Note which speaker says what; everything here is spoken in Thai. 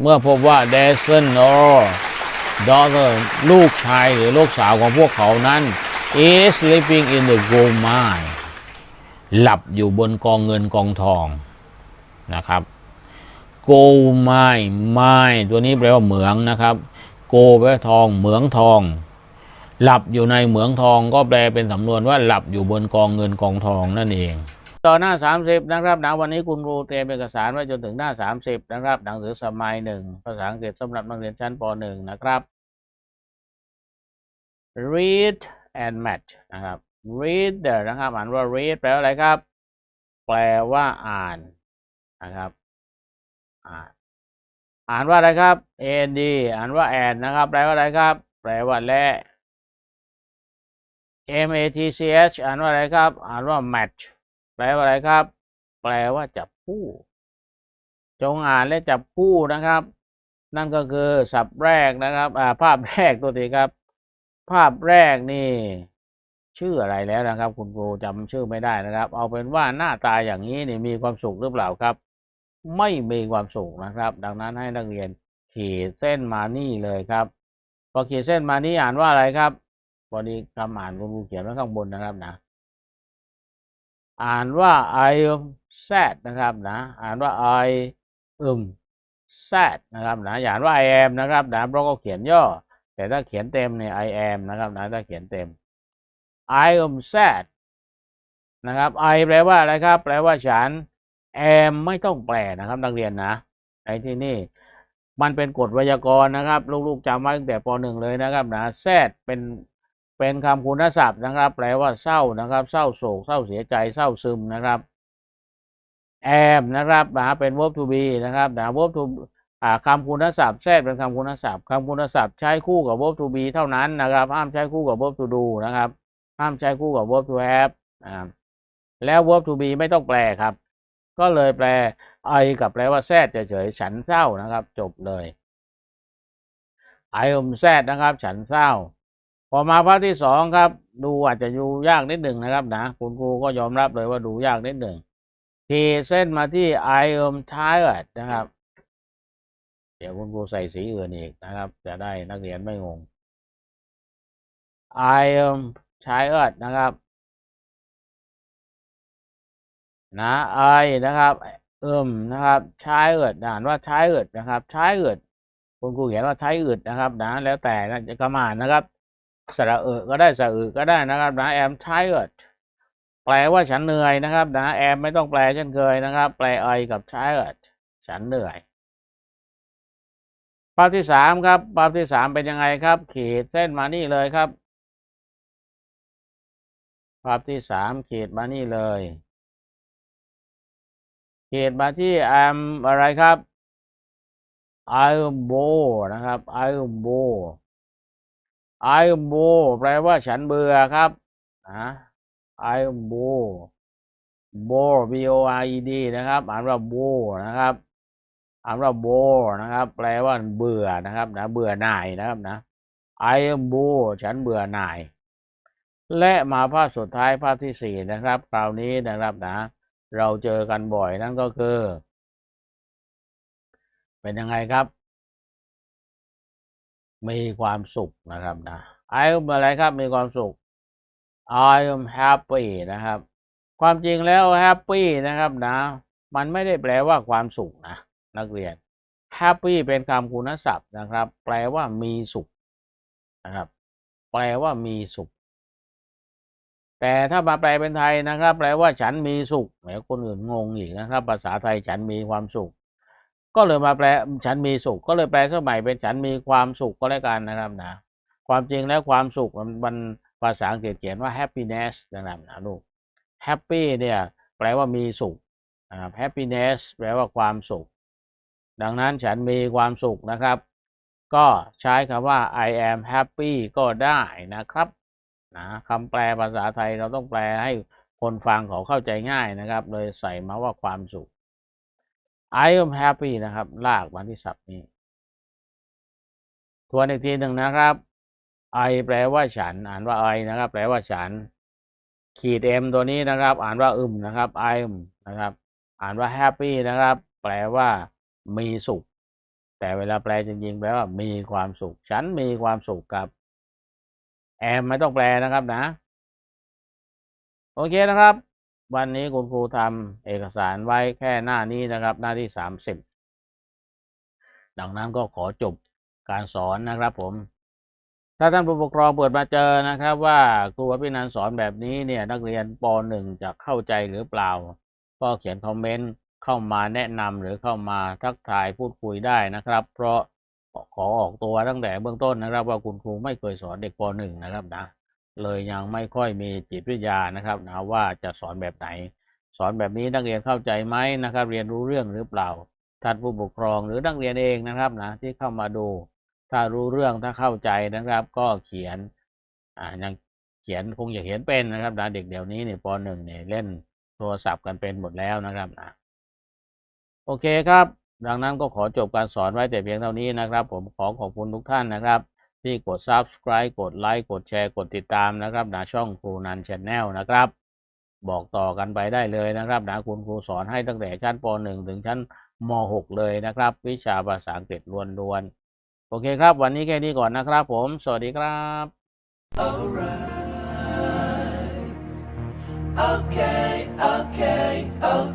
Speaker 1: เมื่อพบว่า their son or daughter ลูกชายหรือลูกสาวของพวกเขานั้น is sleeping in the gold mine หลับอยู่บนกองเงินกองทองนะครับ gold mine mine ตัวนี้แปลว่าเหมืองนะครับ gold แปลว่าทอง เหมืองทอง หลับอยู่ในเหมืองทองก็แปลเป็นสำนวนว่าหลับอยู่บนกองเงินกองทองนั่นเอง ต่อหน้า 30 นะครับ หนังวันนี้คุณครูเตรียมเอกสารไว้จนถึงหน้า 30 นะครับ หนังสือสมัยหนึ่งภาษาอังกฤษสำหรับนักเรียนชั้นป .1 นะครับ read and match นะครับ read นะครับอ่านว่า read แปลว่าอะไรครับ แปลว่าอ่านนะครับอ่านอ่านว่าอะไรครับ and อ่านว่า and นะครับ แปลว่าอะไรครับ แปลว่าและ M A T C H อ่านว่าอะไรครับ อ่านว่า match แปลว่าอะไรครับ แปลว่าจับคู่ จงอ่านและจับคู่นะครับ นั่นก็คือศัพท์แรกนะครับ อ่า ภาพแรกตัวทีครับ ภาพแรกนี่ ชื่ออะไรแล้วนะครับ คุณครูจำชื่อไม่ได้นะครับ เอาเป็นว่าหน้าตาอย่างนี้นี่มีความสุขหรือเปล่าครับ ไม่มีความสุขนะครับ ดังนั้นให้นักเรียนขีดเส้นมานี่เลยครับ พอขีดเส้นมานี่อ่านว่าอะไรครับพอดีคำอ่านคุณครูเขียนไว้ข้างบนนะครับนะ อ่านว่า I am sad นะครับนะอ่านว่า I am sad นะครับนะอย่าอ่านว่า I am นะครับนะเพราะเขาเขียนย่อ แต่ถ้าเขียนเต็มเนี่ย I am นะครับนะถ้าเขียนเต็ม I am sad นะครับ I แปลว่าอะไรครับ แปลว่าฉัน am ไม่ต้องแปลนะครับนักเรียนนะในที่นี่มันเป็นกฎไวยากรณ์นะครับ ลูกๆจำไว้ตั้งแต่ป .1 เลยนะครับนะ sad เป็น เป็นคำคุณศัพท์นะครับ แปลว่าเศร้านะครับ เศร้าโศก เศร้าเสียใจ เศร้าซึมนะครับ am นะครับนะเป็น verb to be นะครับนะ verb to คำคุณศัพท์แทรกเป็นคำคุณศัพท์คำคุณศัพท์ใช้คู่กับ verb to be เท่านั้นนะครับ ห้ามใช้คู่กับ verb to do นะครับ ห้ามใช้คู่กับ verb to have อ่าแล้ว verb to be ไม่ต้องแปลครับ ก็เลยแปล I กับแปลว่าแซดเฉยๆฉันเศร้านะครับ จบเลย I am sad นะครับ ฉันเศร้า พอมาภาคที่สองครับ ดูอาจจะดูยากนิดหนึ่งนะครับนะคุณครูก็ยอมรับเลยว่าดูยากนิดหนึ่งขีดเส้นมาที่ I am tired นะครับ เดี๋ยวคุณครูใส่สีอื่นอีกนะครับ จะได้นักเรียนไม่งง I am tired นะครับนะ I นะครับเอิมนะครับ tired อ่านว่า tired นะครับ tired คุณครูเขียนว่า tired นะครับนะแล้วแต่นะจะกระมานนะครับ สระเออก็ได้สระอือก็ได้นะครับนะ am tired แปลว่าฉันเหนื่อยนะครับนะ am ไม่ต้องแปลเช่นเคยนะครับ แปล I กับ tired ฉันเหนื่อยภาพที่สามครับภาพที่สามเป็นยังไงครับ ขีดเส้นมานี่เลยครับ ภาพที่สามขีดมานี่เลยขีดมาที่ am อะไรครับ I am bored นะครับ I am bored I bore แปลว่าฉันเบื่อครับนะ I bore bore b o r e d นะครับอ่านว่า bore นะครับอ่านว่า bore นะครับ แปลว่าเบื่อนะครับ นะ เบื่อหน่ายนะครับนะ I bore ฉันเบื่อหน่าย และมาภาพสุดท้ายภาพที่สี่นะครับ คราวนี้นะครับนะ เราเจอกันบ่อยนั่นก็คือ เป็นยังไงครับ มีความสุขนะครับนะ I am อะไรครับมีความสุข I am happy นะครับ ความจริงแล้ว happy นะครับนะ มันไม่ได้แปลว่าความสุขนะนักเรียน happy เป็นคำคุณศัพท์นะครับ แปลว่ามีสุขนะครับ แปลว่ามีสุข แต่ถ้ามาแปลเป็นไทยนะครับ แปลว่าฉันมีสุขแหมคนอื่นงงอีกนะครับ ภาษาไทยฉันมีความสุข ก็เลยมาแปลฉันมีสุข ก็เลยแปลสมัยเป็นฉันมีความสุขก็แล้วกันนะครับนะ ความจริงแล้วความสุขมันมันภาษาอังกฤษเขียนว่า happiness นะครับนะลูก happy เนี่ยแปลว่ามีสุขนะครับ happiness แปลว่าความสุข ดังนั้นฉันมีความสุขนะครับ ก็ใช้คำว่า I am happy ก็ได้นะครับนะคำแปลภาษาไทยเราต้องแปลให้คนฟังเขาเข้าใจง่ายนะครับ เลยใส่มาว่าความสุข I am happy นะครับ ลากมาที่ศัพท์นี้ ทวนอีกทีหนึ่งนะครับ I แปลว่าฉัน อ่านว่า I นะครับ แปลว่าฉัน ขีด M ตัวนี้นะครับ อ่านว่าอึมนะครับ I am นะครับ อ่านว่า happy นะครับ แปลว่า มีสุข แต่เวลาแปลจริงๆแปลว่า มีความสุข ฉันมีความสุขครับแอมไม่ต้องแปลนะครับนะ โอเคนะครับ วันนี้คุณครูทำเอกสารไว้แค่หน้านี้นะครับ หน้าที่สามสิบดังนั้นก็ขอจบการสอนนะครับผม ถ้าท่านผู้ปกครองเปิดมาเจอนะครับ ว่าครูอภินันสอนแบบนี้เนี่ยนักเรียนป .1 จะเข้าใจหรือเปล่า ก็เขียนคอมเมนต์เข้ามาแนะนำหรือเข้ามาทักทายพูดคุยได้นะครับ เพราะขอออกตัวตั้งแต่เบื้องต้นนะครับ ว่าคุณครูไม่เคยสอนเด็กป .1 นะครับนะ เลยยังไม่ค่อยมีจิตวิทยานะครับนะว่าจะสอนแบบไหน สอนแบบนี้นักเรียนเข้าใจไหมนะครับ เรียนรู้เรื่องหรือเปล่าท่านผู้ปกครองหรือนักเรียนเองนะครับนะที่เข้ามาดู ถ้ารู้เรื่องถ้าเข้าใจนะครับ ก็เขียนอ่ายังเขียนคงจะเขียนเป็นนะครับนะเด็กเดี๋ยวนี้เนี่ยปหนึ่งเนี่ยเล่นโทรศัพท์กันเป็นหมดแล้วนะครับนะโอเคครับ ดังนั้นก็ขอจบการสอนไว้แต่เพียงเท่านี้นะครับ ผมขอขอบคุณทุกท่านนะครับ ที่กด subscribe กดไลค์กดแชร์กดติดตามนะครับนะช่องครูนันช n แนลนะครับ บอกต่อกันไปได้เลยนะครับนะคุณครูสอนให้ตั้งแต่ชั้นป .1 ถึงชั้นม .6 เลยนะครับ วิชาภาษาอังกฤษล้วนๆโอเคครับ วันนี้แค่นี้ก่อนนะครับผม สวัสดีครับ
Speaker 2: Okay, okay, okay.